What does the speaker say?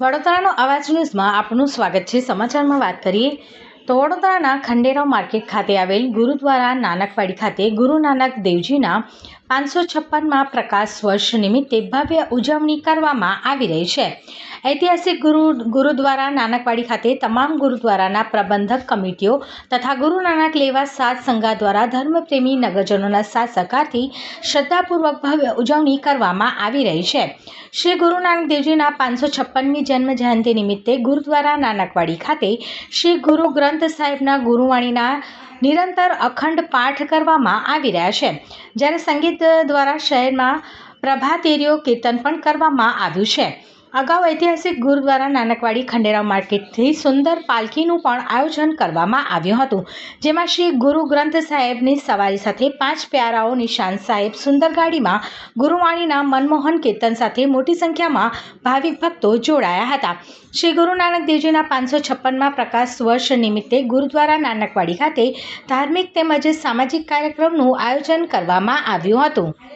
વડોદરાનો અવાજ ન્યૂઝમાં આપનું સ્વાગત છે. સમાચારમાં વાત કરીએ તો વડોદરાના ખંડેરાવ માર્કેટ ખાતે આવેલ ગુરુદ્વારા નાનકવાડી ખાતે ગુરુ નાનક દેવજીના પાંચસો છપ્પનમાં પ્રકાશ વર્ષ નિમિત્તે ભવ્ય ઉજવણી કરવામાં આવી રહી છે. ઐતિહાસિક ગુરુ, ગુરુદ્વારા નાનકવાડી ખાતે તમામ ગુરુદ્વારાના પ્રબંધક કમિટીઓ તથા ગુરુ નાનક લેવા સાત સંઘા દ્વારા ધર્મપ્રેમી નગરજનોના સાથ સહકારથી શ્રદ્ધાપૂર્વક ભવ્ય ઉજવણી કરવામાં આવી રહી છે. શ્રી ગુરુ નાનક દેવજીના પાંચસો છપ્પનમી જન્મ જયંતિ નિમિત્તે ગુરુદ્વારા નાનકવાડી ખાતે શ્રી ગુરુ ગ્રંથ સાહેબના ગુરુવાણીના નિરંતર અખંડ પાઠ કરવામાં આવી રહ્યા છે. જ્યારે સંગીત દ્વારા શહેરમાં પ્રભાતેરીઓ કીર્તન પણ કરવામાં આવ્યું છે. અગાઉ ઐતિહાસિક ગુરુદ્વારા નાનકવાડી ખંડેરાવ માર્કેટથી સુંદર પાલખીનું પણ આયોજન કરવામાં આવ્યું હતું, જેમાં શ્રી ગુરુ ગ્રંથ સાહેબની સવારી સાથે પાંચ પ્યારાઓ નિશાન સાહેબ સુંદર ગાડીમાં, ગુરુવાણીના મનમોહન કીર્તન સાથે મોટી સંખ્યામાં ભાવિક ભક્તો જોડાયા હતા. શ્રી ગુરુ નાનક દેવજીના પાંચસો છપ્પનમાં પ્રકાશ વર્ષ નિમિત્તે ગુરુદ્વારા નાનકવાડી ખાતે ધાર્મિક તેમજ સામાજિક કાર્યક્રમનું આયોજન કરવામાં આવ્યું હતું.